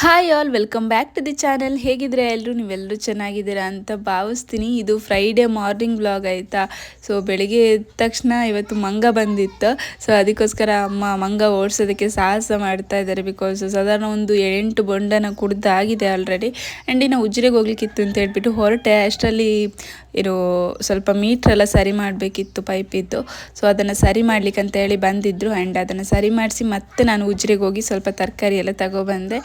Hi all welcome back to the channel ಹೇಗಿದ್ರೆ ಎಲ್ಲರೂ ನೀವೆಲ್ಲರೂ ಚೆನ್ನಾಗಿದ್ದೀರಾ ಅಂತ ಭಾವಿಸ್ತೀನಿ. ಇದು ಫ್ರೈಡೇ ಮಾರ್ನಿಂಗ್ ವ್ಲಾಗ್ ಆಯಿತಾ? ಸೊ ಬೆಳಿಗ್ಗೆ ಎದ್ದ ತಕ್ಷಣ ಇವತ್ತು ಮಂಗ ಬಂದಿತ್ತು. ಸೊ ಅದಕ್ಕೋಸ್ಕರ ಅಮ್ಮ ಮಂಗ ಓಡಿಸೋದಕ್ಕೆ ಸಾಹಸ ಮಾಡ್ತಾ ಇದ್ದಾರೆ ಬಿಕಾಸ್ ಸಾಧಾರಣ ಒಂದು ಎಂಟು ಬೊಂಡನ ಕುಡ್ದಾಗಿದೆ ಆಲ್ರೆಡಿ ಆ್ಯಂಡ್ ಇನ್ನು ಉಜ್ರೆಗೆ ಹೋಗ್ಲಿಕ್ಕಿತ್ತು ಅಂತ ಹೇಳ್ಬಿಟ್ಟು ಹೊರಟೆ. ಅಷ್ಟರಲ್ಲಿ ಇರೋ ಸ್ವಲ್ಪ ಮೀಟ್ರೆಲ್ಲ ಸರಿ ಮಾಡಬೇಕಿತ್ತು ಪೈಪಿದ್ದು ಸೊ ಅದನ್ನು ಸರಿ ಮಾಡ್ಲಿಕ್ಕೆ ಅಂತ ಹೇಳಿ ಬಂದಿದ್ದರು ಆ್ಯಂಡ್ ಅದನ್ನು ಸರಿ ಮಾಡಿಸಿ ಮತ್ತೆ ನಾನು ಉಜ್ರೆಗೆ ಹೋಗಿ ಸ್ವಲ್ಪ ತರಕಾರಿ ಎಲ್ಲ ತಗೊಬಂದೆ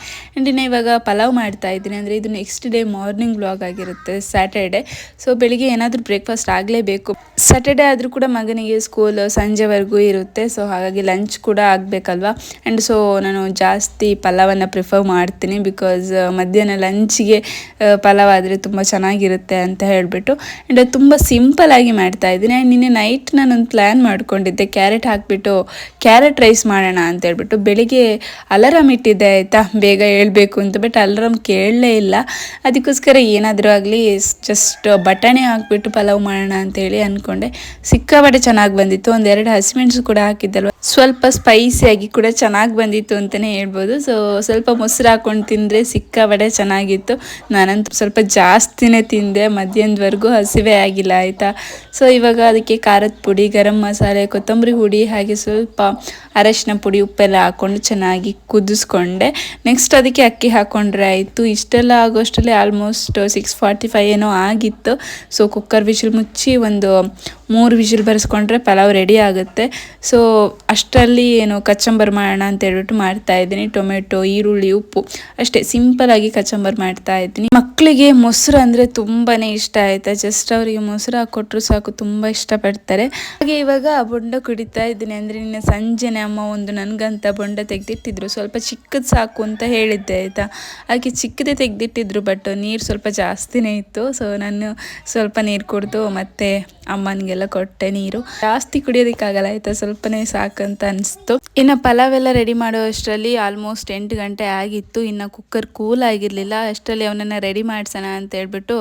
ಆ್ಯಂಡ್ ಇವಾಗ ಪಲಾವ್ ಮಾಡ್ತಾ ಇದ್ದೀನಿ. ಅಂದರೆ ಇದು ನೆಕ್ಸ್ಟ್ ಡೇ ಮಾರ್ನಿಂಗ್ ವ್ಲಾಗ್ ಆಗಿರುತ್ತೆ ಸ್ಯಾಟರ್ಡೆ ಸೊ ಬೆಳಿಗ್ಗೆ ಏನಾದರೂ ಬ್ರೇಕ್ಫಾಸ್ಟ್ ಆಗಲೇಬೇಕು. ಸ್ಯಾಟರ್ಡೆ ಆದರೂ ಕೂಡ ಮಗನಿಗೆ ಸ್ಕೂಲ್ ಸಂಜೆವರೆಗೂ ಇರುತ್ತೆ. ಸೊ ಹಾಗಾಗಿ ಲಂಚ್ ಕೂಡ ಆಗಬೇಕಲ್ವಾ? ಆ್ಯಂಡ್ ಸೊ ನಾನು ಜಾಸ್ತಿ ಪಲಾವನ್ನು ಪ್ರಿಫರ್ ಮಾಡ್ತೀನಿ ಬಿಕಾಸ್ ಮಧ್ಯಾಹ್ನ ಲಂಚ್ಗೆ ಪಲಾವ್ ಆದರೆ ತುಂಬ ಚೆನ್ನಾಗಿರುತ್ತೆ ಅಂತ ಹೇಳಿಬಿಟ್ಟು. ಆ್ಯಂಡ್ ತುಂಬ ಸಿಂಪಲಾಗಿ ಮಾಡ್ತಾ ಇದ್ದೀನಿ. ಆ್ಯಂಡ್ ನಿನ್ನೆ ನೈಟ್ ನಾನೊಂದು ಪ್ಲ್ಯಾನ್ ಮಾಡ್ಕೊಂಡಿದ್ದೆ. ಕ್ಯಾರೆಟ್ ಹಾಕಿಬಿಟ್ಟು ಕ್ಯಾರೆಟ್ ರೈಸ್ ಮಾಡೋಣ ಅಂತ ಹೇಳ್ಬಿಟ್ಟು. ಬೆಳಿಗ್ಗೆ ಅಲಾರಾಮ್ ಇಟ್ಟಿದ್ದೆ, ಆಯಿತಾ? ಬೇಗ ಹೇಳ್ಬೇಕು ಅಂತ ಬಟ್ ಅಲಾರಾಮ್ ಕೇಳಲೇ ಇಲ್ಲ. ಅದಕ್ಕೋಸ್ಕರ ಏನಾದರೂ ಆಗಲಿ ಜಸ್ಟ್ ಬಟಾಣಿ ಹಾಕ್ಬಿಟ್ಟು ಪಲಾವ್ ಮಾಡೋಣ ಅಂತೇಳಿ ಅಂದ್ಕೊಂಡೆ ಸಿಕ್ಕಾಪಟ್ಟೆ ಚೆನ್ನಾಗಿ ಬಂದಿತ್ತು. ಒಂದೆರಡು ಹಸಿಮೆಣಸು ಕೂಡ ಹಾಕಿದ್ದಲ್ವ? ಸ್ವಲ್ಪ ಸ್ಪೈಸಿಯಾಗಿ ಕೂಡ ಚೆನ್ನಾಗಿ ಬಂದಿತ್ತು ಅಂತಲೇ ಹೇಳ್ಬೋದು. ಸೊ ಸ್ವಲ್ಪ ಮೊಸರು ಹಾಕೊಂಡು ತಿಂದರೆ ವಡೆ ಚೆನ್ನಾಗಿತ್ತು. ನಾನಂತೂ ಸ್ವಲ್ಪ ಜಾಸ್ತಿನೇ ತಿಂದೆ. ಮಧ್ಯಾಹ್ನದವರೆಗೂ ಹಸಿವೆ ಆಗಿಲ್ಲ, ಆಯಿತಾ? ಸೊ ಇವಾಗ ಅದಕ್ಕೆ ಖಾರದ ಪುಡಿ, ಗರಂ ಮಸಾಲೆ, ಕೊತ್ತಂಬರಿ ಹುಡಿ, ಹಾಗೆ ಸ್ವಲ್ಪ ಅರಶಿನ ಪುಡಿ, ಉಪ್ಪೆಲ್ಲ ಹಾಕ್ಕೊಂಡು ಚೆನ್ನಾಗಿ ಕುದಿಸ್ಕೊಂಡೆ. ನೆಕ್ಸ್ಟ್ ಅದಕ್ಕೆ ಅಕ್ಕಿ ಹಾಕ್ಕೊಂಡ್ರೆ ಆಯಿತು. ಇಷ್ಟೆಲ್ಲ ಆಗೋಷ್ಟರಲ್ಲಿ ಆಲ್ಮೋಸ್ಟ್ ಸಿಕ್ಸ್ ಫಾರ್ಟಿ ಫೈವ್ ಏನೋ ಆಗಿತ್ತು. ಸೊ ಕುಕ್ಕರ್ ವಿಶಿಲ್ ಮುಚ್ಚಿ ಒಂದು ಮೂರು ವಿಶಿಲ್ ಬರೆಸ್ಕೊಂಡ್ರೆ ಪಲಾವ್ ರೆಡಿ ಆಗುತ್ತೆ. ಸೊ ಅಷ್ಟರಲ್ಲಿ ಏನು ಕಚ್ಚಂಬರ್ ಮಾಡೋಣ ಅಂತ ಹೇಳ್ಬಿಟ್ಟು ಮಾಡ್ತಾ ಇದ್ದೀನಿ. ಟೊಮೆಟೊ, ಈರುಳ್ಳಿ, ಉಪ್ಪು. ಅಷ್ಟೇ ಸಿಂಪಲ್ ಆಗಿ ಕಚಂಬರ್ ಮಾಡ್ತಾ ಇದ್ದೀನಿ. ಮಕ್ಕಳಿಗೆ ಮೊಸರು ಅಂದರೆ ತುಂಬಾ ಇಷ್ಟ ಆಯಿತಾ? ಜಸ್ಟ್ ಅವರಿಗೆ ಮೊಸರು ಹಾಕ್ಕೊಟ್ರು ಸಾಕು, ತುಂಬ ಇಷ್ಟಪಡ್ತಾರೆ. ಹಾಗೆ ಇವಾಗ ಬೊಂಡ ಕುಡಿತಾ ಇದ್ದೀನಿ. ಅಂದರೆ ನಿನ್ನೆ ಸಂಜೆನೆ ಅಮ್ಮ ಒಂದು ನನಗಂತ ಬೊಂಡ ತೆಗೆದಿಟ್ಟಿದ್ರು. ಸ್ವಲ್ಪ ಚಿಕ್ಕದು ಸಾಕು ಅಂತ ಹೇಳಿದ್ದೆ, ಆಯಿತಾ? ಅದಕ್ಕೆ ಚಿಕ್ಕದೇ ತೆಗೆದಿಟ್ಟಿದ್ರು ಬಟ್ ನೀರು ಸ್ವಲ್ಪ ಜಾಸ್ತಿನೇ ಇತ್ತು. ಸೊ ನಾನು ಸ್ವಲ್ಪ ನೀರು ಕುಡಿದು ಮತ್ತೆ ಅಮ್ಮನಿಗೆಲ್ಲ ಕೊಟ್ಟೆ ನೀರು. ಜಾಸ್ತಿ ಕುಡಿಯೋದಕ್ಕಾಗಲ್ಲ, ಆಯಿತಾ? ಸ್ವಲ್ಪನೇ ಸಾಕಂತ ಅನಿಸ್ತು. ಇನ್ನು ಪಲಾವ್ ಎಲ್ಲ ರೆಡಿ ಮಾಡೋ ಅಷ್ಟರಲ್ಲಿ ಆಲ್ಮೋಸ್ಟ್ ಎಂಟು ಗಂಟೆ ಆಗಿತ್ತು. ಇನ್ನು ಕುಕ್ಕರ್ ಕೂಲ್ ಆಗಿರಲಿಲ್ಲ. ಅಷ್ಟರಲ್ಲಿ ಅವನನ್ನು ರೆಡಿ ಮಾಡಿಸೋಣ ಅಂತ ಹೇಳ್ಬಿಟ್ಟು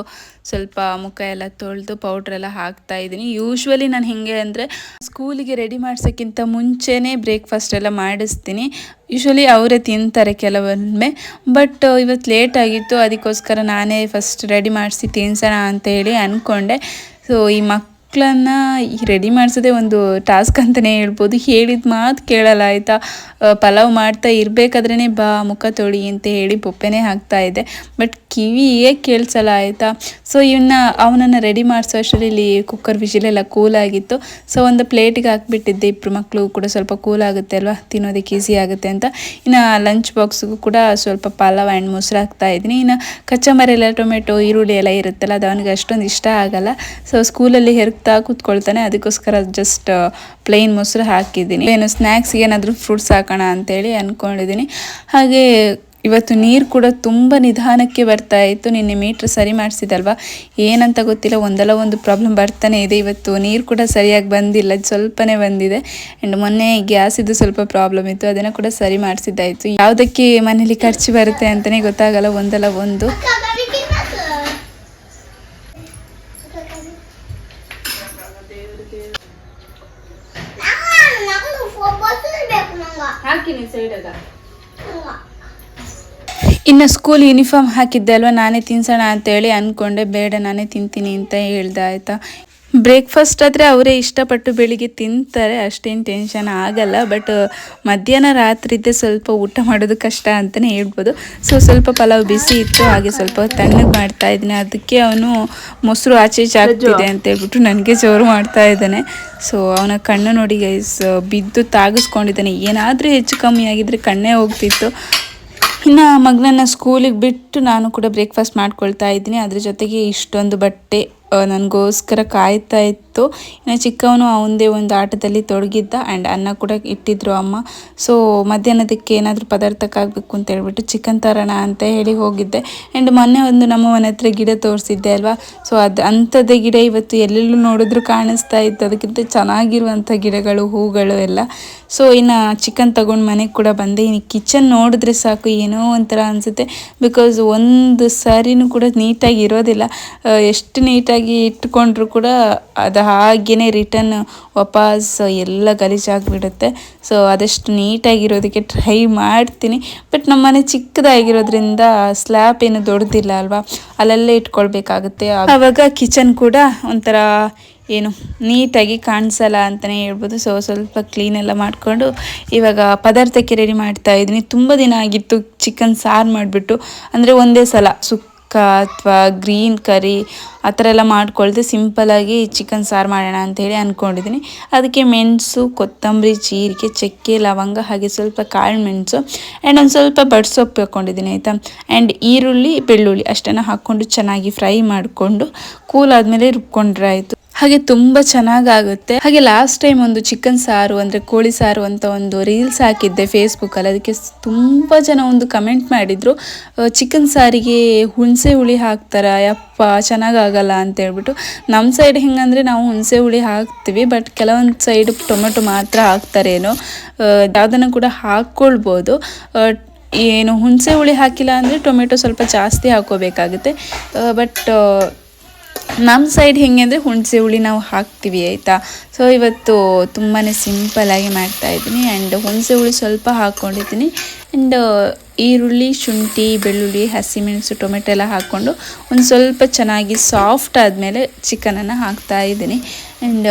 ಸ್ವಲ್ಪ ಮುಖ ಎಲ್ಲ ತೊಳೆದು ಪೌಡ್ರ್ ಎಲ್ಲ ಹಾಕ್ತಾ ಇದ್ದೀನಿ. ಯೂಶ್ವಲಿ ನಾನು ಹೇಗೆ ಅಂದರೆ ಸ್ಕೂಲಿಗೆ ರೆಡಿ ಮಾಡ್ಸೋಕ್ಕಿಂತ ಮುಂಚೆನೇ ಬ್ರೇಕ್ಫಾಸ್ಟ್ ಎಲ್ಲ ಮಾಡಿಸ್ತೀನಿ. ಯೂಶ್ವಲಿ ಅವರೇ ತಿಂತಾರೆ ಕೆಲವೊಮ್ಮೆ. ಬಟ್ ಇವತ್ತು ಲೇಟ್ ಆಗಿತ್ತು. ಅದಕ್ಕೋಸ್ಕರ ನಾನೇ ಫಸ್ಟ್ ರೆಡಿ ಮಾಡಿಸಿ ತಿನ್ಸೋಣ ಅಂತ ಹೇಳಿ ಅಂದ್ಕೊಂಡೆ ಸೊ ಈ ಮಕ್ ಮಕ್ಕಳನ್ನ ರೆಡಿ ಮಾಡಿಸೋದೇ ಒಂದು ಟಾಸ್ಕ್ ಅಂತಲೇ ಹೇಳ್ಬೋದು. ಹೇಳಿದ ಮಾತು ಕೇಳಲ್ಲ, ಆಯಿತಾ? ಪಲಾವ್ ಮಾಡ್ತಾ ಇರಬೇಕಾದ್ರೇ ಬಾ, ಮುಖ ತೊಳಿ ಅಂತ ಹೇಳಿ ಬೊಪ್ಪೆನೇ ಹಾಕ್ತಾ ಇದೆ ಬಟ್ ಕಿವಿಯೇ ಕೇಳಿಸಲ್ಲ, ಆಯಿತಾ? ಸೊ ಇವನ್ನ ಅವನನ್ನು ರೆಡಿ ಮಾಡಿಸೋ ಅಷ್ಟರಲ್ಲಿ ಕುಕ್ಕರ್ ಕೂಲ್ ಕೂಲಾಗಿತ್ತು ಸೊ ಒಂದು ಪ್ಲೇಟಿಗೆ ಹಾಕ್ಬಿಟ್ಟಿದ್ದೆ ಇಬ್ಬರು ಮಕ್ಕಳು ಕೂಡ ಸ್ವಲ್ಪ ಕೂಲ್ ಆಗುತ್ತೆ ಅಲ್ವಾ? ತಿನ್ನೋದಕ್ಕೆ ಈಸಿ ಆಗುತ್ತೆ ಅಂತ. ಇನ್ನು ಲಂಚ್ ಬಾಕ್ಸ್ಗೂ ಕೂಡ ಸ್ವಲ್ಪ ಪಲಾವ್ ಆ್ಯಂಡ್ ಮೊಸರು ಹಾಕ್ತಾ ಇದ್ದೀನಿ. ಇನ್ನು ಕಚ್ಚಂಬರೆಲ್ಲ ಟೊಮೆಟೊ ಈರುಳ್ಳಿ ಎಲ್ಲ ಇರುತ್ತಲ್ಲ, ಅದು ಅವನಿಗೆ ಅಷ್ಟೊಂದು ಇಷ್ಟ ಆಗಲ್ಲ. ಸೊ ಸ್ಕೂಲಲ್ಲಿ ಹೆರ್ಗ್ತಾ ಕೂತ್ಕೊಳ್ತಾನೆ. ಅದಕ್ಕೋಸ್ಕರ ಜಸ್ಟ್ ಪ್ಲೇನ್ ಮೊಸರು ಹಾಕಿದ್ದೀನಿ. ಏನು ಸ್ನ್ಯಾಕ್ಸ್ಗೆ ಏನಾದರೂ ಫ್ರೂಟ್ಸ್ ಹಾಕೋಣ ಅಂತೇಳಿ ಅಂದ್ಕೊಂಡಿದ್ದೀನಿ ಹಾಗೆ ಇವತ್ತು ನೀರು ಕೂಡ ತುಂಬ ನಿಧಾನಕ್ಕೆ ಬರ್ತಾ ಇತ್ತು. ನಿನ್ನೆ ಮೀಟ್ರ್ ಸರಿ ಮಾಡಿಸಿದಲ್ವ? ಏನಂತ ಗೊತ್ತಿಲ್ಲ. ಒಂದಲ್ಲ ಒಂದು ಪ್ರಾಬ್ಲಮ್ ಬರ್ತಾನೆ ಇದೆ. ಇವತ್ತು ನೀರು ಕೂಡ ಸರಿಯಾಗಿ ಬಂದಿಲ್ಲ. ಸ್ವಲ್ಪನೇ ಬಂದಿದೆ. ಆ್ಯಂಡ್ ಮೊನ್ನೆ ಗ್ಯಾಸಿದ್ದು ಸ್ವಲ್ಪ ಪ್ರಾಬ್ಲಮ್ ಇತ್ತು. ಅದನ್ನು ಕೂಡ ಸರಿ ಮಾಡಿಸಿದ್ದಾಯಿತು. ಯಾವುದಕ್ಕೆ ಮನೇಲಿ ಖರ್ಚು ಬರುತ್ತೆ ಅಂತಲೇ ಗೊತ್ತಾಗಲ್ಲ. ಒಂದಲ್ಲ ಒಂದು. ಸೈಡಾಗ ಇನ್ನು ಸ್ಕೂಲ್ ಯೂನಿಫಾರ್ಮ್ ಹಾಕಿದ್ದೆ ಅಲ್ವಾ? ನಾನೇ ತಿನ್ಸೋಣ ಅಂತೇಳಿ ಅಂದ್ಕೊಂಡೆ ಬೇಡ ನಾನೇ ತಿಂತೀನಿ ಅಂತ ಹೇಳ್ದೆ ಆಯಿತಾ? ಬ್ರೇಕ್ಫಾಸ್ಟ್ ಆದರೆ ಅವರೇ ಇಷ್ಟಪಟ್ಟು ಬೆಳಿಗ್ಗೆ ತಿಂತಾರೆ ಅಷ್ಟೇನು ಟೆನ್ಷನ್ ಆಗಲ್ಲ. ಬಟ್ ಮಧ್ಯಾಹ್ನ ರಾತ್ರಿದ್ದೆ ಸ್ವಲ್ಪ ಊಟ ಮಾಡೋದು ಕಷ್ಟ ಅಂತಲೇ ಹೇಳ್ಬೋದು. ಸೊ ಸ್ವಲ್ಪ ಪಲಾವ್ ಬಿಸಿ ಇತ್ತು ಹಾಗೆ ಸ್ವಲ್ಪ ತಣ್ಣಗೆ ಮಾಡ್ತಾ ಇದ್ದೀನಿ ಅದಕ್ಕೆ ಅವನು ಮೊಸರು ಆಚೆ ಈಚೆ ಆಗ್ತಿದೆ ಅಂತ ಹೇಳ್ಬಿಟ್ಟು ನನಗೆ ಜೋರು ಮಾಡ್ತಾ ಇದ್ದಾನೆ. ಸೊ ಅವನ ಕಣ್ಣು ನೋಡಿ ಗೈಸ್ ಬಿದ್ದು ತಾಗಿಸ್ಕೊಂಡಿದ್ದಾನೆ. ಏನಾದರೂ ಹೆಚ್ಚು ಕಮ್ಮಿ ಆಗಿದ್ರೆ ಕಣ್ಣೇ ಹೋಗ್ತಿತ್ತು. ಇನ್ನು ಮಗನನ್ನು ಸ್ಕೂಲಿಗೆ ಬಿಟ್ಟು ನಾನು ಕೂಡ ಬ್ರೇಕ್ಫಾಸ್ಟ್ ಮಾಡ್ಕೊಳ್ತಾ ಇದ್ದೀನಿ. ಅದ್ರ ಜೊತೆಗೆ ಇಷ್ಟೊಂದು ಬಟ್ಟೆ. ನನಗೋಸ್ಕರ ಕಾಯ್ತಾ ಇತ್ತು. ಇನ್ನು ಚಿಕ್ಕವನು ಅವನದೇ ಒಂದು ಆಟದಲ್ಲಿ ತೊಡಗಿದ್ದ ಆ್ಯಂಡ್ ಅನ್ನ ಕೂಡ ಇಟ್ಟಿದ್ರು ಅಮ್ಮ. ಸೊ ಮಧ್ಯಾಹ್ನದಕ್ಕೆ ಏನಾದರೂ ಪದಾರ್ಥಕ್ಕಾಗಬೇಕು ಅಂತ ಹೇಳ್ಬಿಟ್ಟು ಚಿಕನ್ ತರೋಣ ಅಂತ ಹೇಳಿ ಹೋಗಿದ್ದೆ. ಆ್ಯಂಡ್ ಮೊನ್ನೆ ಒಂದು ನಮ್ಮ ಮನೆ ಹತ್ರ ಗಿಡ ತೋರಿಸಿದ್ದೆ ಅಲ್ವಾ? ಸೊ ಅದು ಅಂಥದ್ದೇ ಗಿಡ ಇವತ್ತು ಎಲ್ಲೆಲ್ಲೂ ನೋಡಿದ್ರು ಕಾಣಿಸ್ತಾ ಇತ್ತು. ಅದಕ್ಕಿಂತ ಚೆನ್ನಾಗಿರುವಂಥ ಗಿಡಗಳು, ಹೂಗಳು ಎಲ್ಲ. ಸೊ ಇನ್ನು ಚಿಕನ್ ತಗೊಂಡು ಮನೆಗೆ ಕೂಡ ಬಂದೆ. ಇನ್ನು ಕಿಚನ್ ನೋಡಿದ್ರೆ ಸಾಕು, ಏನೋ ಒಂಥರ ಅನಿಸುತ್ತೆ. ಬಿಕಾಸ್ ಒಂದು ಸಾರಿನೂ ಕೂಡ ನೀಟಾಗಿ ಇರೋದಿಲ್ಲ. ಎಷ್ಟು ನೀಟಾಗಿ ಇಟ್ಕೊಂಡ್ರು ಕೂಡ ಅದು ಅದು ಹಾಗೇ ರಿಟರ್ನ್ ವಾಪಸ್ ಎಲ್ಲ ಗಲೀಜಾಗಿಬಿಡುತ್ತೆ. ಸೊ ಆದಷ್ಟು ನೀಟಾಗಿರೋದಕ್ಕೆ ಟ್ರೈ ಮಾಡ್ತೀನಿ. ಬಟ್ ನಮ್ಮ ಮನೆ ಚಿಕ್ಕದಾಗಿರೋದ್ರಿಂದ ಸ್ಲ್ಯಾಬ್ ಏನು ದೊಡ್ಡದಿಲ್ಲ ಅಲ್ವಾ? ಅಲ್ಲಲ್ಲೇ ಇಟ್ಕೊಳ್ಬೇಕಾಗುತ್ತೆ. ಆವಾಗ ಕಿಚನ್ ಕೂಡ ಒಂಥರ ಏನು ನೀಟಾಗಿ ಕಾಣಿಸಲ್ಲ ಅಂತಲೇ ಹೇಳ್ಬೋದು. ಸೊ ಸ್ವಲ್ಪ ಕ್ಲೀನೆಲ್ಲ ಮಾಡಿಕೊಂಡು ಇವಾಗ ಪದಾರ್ಥಕ್ಕೆ ರೆಡಿ ಮಾಡ್ತಾ ಇದ್ದೀನಿ. ತುಂಬ ದಿನ ಆಗಿತ್ತು ಚಿಕನ್ ಸಾರು ಮಾಡಿಬಿಟ್ಟು. ಅಂದರೆ ಒಂದೇ ಸಲ ಸುಕ್ಕ ಅಥವಾ ಗ್ರೀನ್ ಕರಿ ಆ ಥರ ಎಲ್ಲ ಮಾಡ್ಕೊಳ್ದೆ ಸಿಂಪಲಾಗಿ ಚಿಕನ್ ಸಾರು ಮಾಡೋಣ ಅಂಥೇಳಿ ಅಂದ್ಕೊಂಡಿದ್ದೀನಿ ಅದಕ್ಕೆ ಮೆಣಸು, ಕೊತ್ತಂಬರಿ, ಜೀರಿಗೆ, ಚಕ್ಕೆ, ಲವಂಗ ಹಾಗೆ ಸ್ವಲ್ಪ ಕಾಳು ಮೆಣಸು ಆ್ಯಂಡ್ ಒಂದು ಸ್ವಲ್ಪ ಬಡ್ಸೊಪ್ಪು ಹಾಕ್ಕೊಂಡಿದ್ದೀನಿ ಆಯಿತಾ? ಆ್ಯಂಡ್ ಈರುಳ್ಳಿ, ಬೆಳ್ಳುಳ್ಳಿ ಅಷ್ಟನ್ನು ಹಾಕ್ಕೊಂಡು ಚೆನ್ನಾಗಿ ಫ್ರೈ ಮಾಡಿಕೊಂಡು ಕೂಲ್ ಆದಮೇಲೆ ರುಬ್ಕೊಂಡ್ರೆ ಆಯಿತು. ಹಾಗೆ ತುಂಬ ಚೆನ್ನಾಗಾಗುತ್ತೆ. ಹಾಗೆ ಲಾಸ್ಟ್ ಟೈಮ್ ಒಂದು ಚಿಕನ್ ಸಾರು ಅಂದರೆ ಕೋಳಿ ಸಾರು ಅಂತ ಒಂದು ರೀಲ್ಸ್ ಹಾಕಿದ್ದೆ ಫೇಸ್ಬುಕ್ಕಲ್ಲಿ ಅದಕ್ಕೆ ತುಂಬಾ ತುಂಬ ಜನ ಒಂದು ಕಮೆಂಟ್ ಮಾಡಿದರು. ಚಿಕನ್ ಸಾರಿಗೆ ಹುಣಸೆ ಹುಳಿ ಹಾಕ್ತಾರ? ಯಪ್ಪ, ಚೆನ್ನಾಗಾಗಲ್ಲ ಅಂತ ಹೇಳ್ಬಿಟ್ಟು. ನಮ್ಮ ಸೈಡ್ ಹೆಂಗಂದ್ರೆ ನಾವು ಹುಣಸೆ ಹುಳಿ ಹಾಕ್ತೀವಿ ಬಟ್ ಕೆಲವೊಂದು ಸೈಡ್ ಟೊಮೆಟೊ ಮಾತ್ರ ಹಾಕ್ತಾರೇನೋ. ಯಾವುದನ್ನು ಕೂಡ ಹಾಕ್ಕೊಳ್ಬೋದು. ಏನು ಹುಣಸೆ ಹುಳಿ ಹಾಕಿಲ್ಲ ಅಂದರೆ ಟೊಮೆಟೊ ಸ್ವಲ್ಪ ಜಾಸ್ತಿ ಹಾಕೋಬೇಕಾಗುತ್ತೆ ಬಟ್ ನಮ್ಮ ಸೈಡ್ ಹೆಂಗೆ ಅಂದರೆ ಹುಣಸೆ ಹುಳಿ ನಾವು ಹಾಕ್ತೀವಿ, ಆಯಿತಾ? ಸೊ ಇವತ್ತು ತುಂಬಾ ಸಿಂಪಲಾಗಿ ಮಾಡ್ತಾಯಿದ್ದೀನಿ ಆ್ಯಂಡ್ ಹುಣಸೆ ಹುಳಿ ಸ್ವಲ್ಪ ಹಾಕ್ಕೊಂಡಿದ್ದೀನಿ. ಆ್ಯಂಡ್ ಈರುಳ್ಳಿ, ಶುಂಠಿ, ಬೆಳ್ಳುಳ್ಳಿ, ಹಸಿಮೆಣಸು, ಟೊಮೆಟೊ ಎಲ್ಲ ಹಾಕ್ಕೊಂಡು ಒಂದು ಸ್ವಲ್ಪ ಚೆನ್ನಾಗಿ ಸಾಫ್ಟ್ ಆದಮೇಲೆ ಚಿಕನನ್ನು ಹಾಕ್ತಾ ಇದ್ದೀನಿ. ಆ್ಯಂಡ್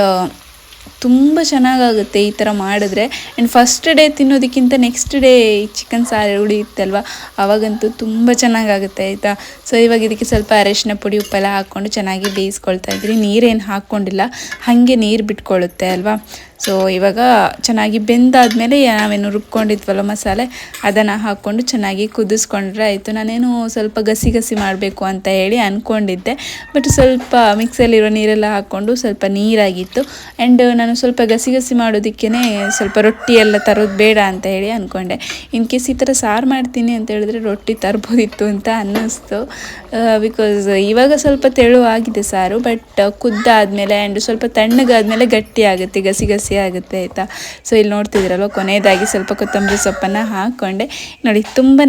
ತುಂಬ ಚೆನ್ನಾಗಾಗುತ್ತೆ ಈ ಥರ ಮಾಡಿದ್ರೆ. ಆ್ಯಂಡ್ ಫಸ್ಟ್ ಡೇ ತಿನ್ನೋದಕ್ಕಿಂತ ನೆಕ್ಸ್ಟ್ ಡೇ ಚಿಕನ್ ಸಾರು ಉಳಿಯುತ್ತಲ್ವ ಆವಾಗಂತೂ ತುಂಬ ಚೆನ್ನಾಗಾಗುತ್ತೆ ಆಯಿತಾ? ಸೊ ಇವಾಗ ಇದಕ್ಕೆ ಸ್ವಲ್ಪ ಅರಶಿನ ಪುಡಿ ಉಪ್ಪೆಲ್ಲ ಹಾಕ್ಕೊಂಡು ಚೆನ್ನಾಗಿ ಬೇಯಿಸ್ಕೊಳ್ತಾ ಇದ್ರಿ. ನೀರೇನು ಹಾಕ್ಕೊಂಡಿಲ್ಲ, ಹಾಗೆ ನೀರು ಬಿಟ್ಕೊಳ್ಳುತ್ತೆ ಅಲ್ವಾ? ಸೊ ಇವಾಗ ಚೆನ್ನಾಗಿ ಬೆಂದಾದಮೇಲೆ ನಾವೇನು ರುಬ್ಕೊಂಡಿದ್ವಲ್ಲ ಮಸಾಲೆ, ಅದನ್ನು ಹಾಕ್ಕೊಂಡು ಚೆನ್ನಾಗಿ ಕುದಿಸ್ಕೊಂಡ್ರೆ ಆಯಿತು. ನಾನೇನು ಸ್ವಲ್ಪ ಗಸಿ ಗಸಿ ಮಾಡಬೇಕು ಅಂತ ಹೇಳಿ ಅಂದ್ಕೊಂಡಿದ್ದೆ ಬಟ್ ಸ್ವಲ್ಪ ಮಿಕ್ಸಲ್ಲಿರೋ ನೀರೆಲ್ಲ ಹಾಕ್ಕೊಂಡು ಸ್ವಲ್ಪ ನೀರಾಗಿತ್ತು. ಆ್ಯಂಡ್ ನಾನು ಸ್ವಲ್ಪ ಗಸಿ ಗಸಿ ಮಾಡೋದಕ್ಕೇ ಸ್ವಲ್ಪ ರೊಟ್ಟಿ ಎಲ್ಲ ತರೋದು ಬೇಡ ಅಂತ ಹೇಳಿ ಅಂದ್ಕೊಂಡೆ ಇನ್ ಕೇಸ್ ಈ ಥರ ಸಾರು ಮಾಡ್ತೀನಿ ಅಂತ ಹೇಳಿದ್ರೆ ರೊಟ್ಟಿ ತರ್ಬೋದಿತ್ತು ಅಂತ ಅನ್ನಿಸ್ತು. ಬಿಕಾಸ್ ಇವಾಗ ಸ್ವಲ್ಪ ತೆಳು ಆಗಿದೆ ಸಾರು ಬಟ್ ಕುದ್ದಾದಮೇಲೆ ಆ್ಯಂಡ್ ಸ್ವಲ್ಪ ತಣ್ಣಗಾದಮೇಲೆ ಗಟ್ಟಿ ಆಗುತ್ತೆ ಗಸಿ ಗಸಿ ಆಗುತ್ತೆ ಆಯಿತಾ? ಸೊ ಇಲ್ಲಿ ನೋಡ್ತಿದ್ರಲ್ವ, ಕೊನೆಯದಾಗಿ ಸ್ವಲ್ಪ ಕೊತ್ತಂಬರಿ ಸೊಪ್ಪನ್ನು ಹಾಕ್ಕೊಂಡೆ. ನೋಡಿ ತುಂಬಾ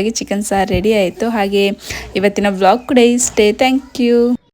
ಆಗಿ ಚಿಕನ್ ಸಾರು ರೆಡಿ ಆಯಿತು. ಹಾಗೆ ಇವತ್ತಿನ ವ್ಲಾಗ್ ಕೂಡ ಇಷ್ಟೇ. Thank you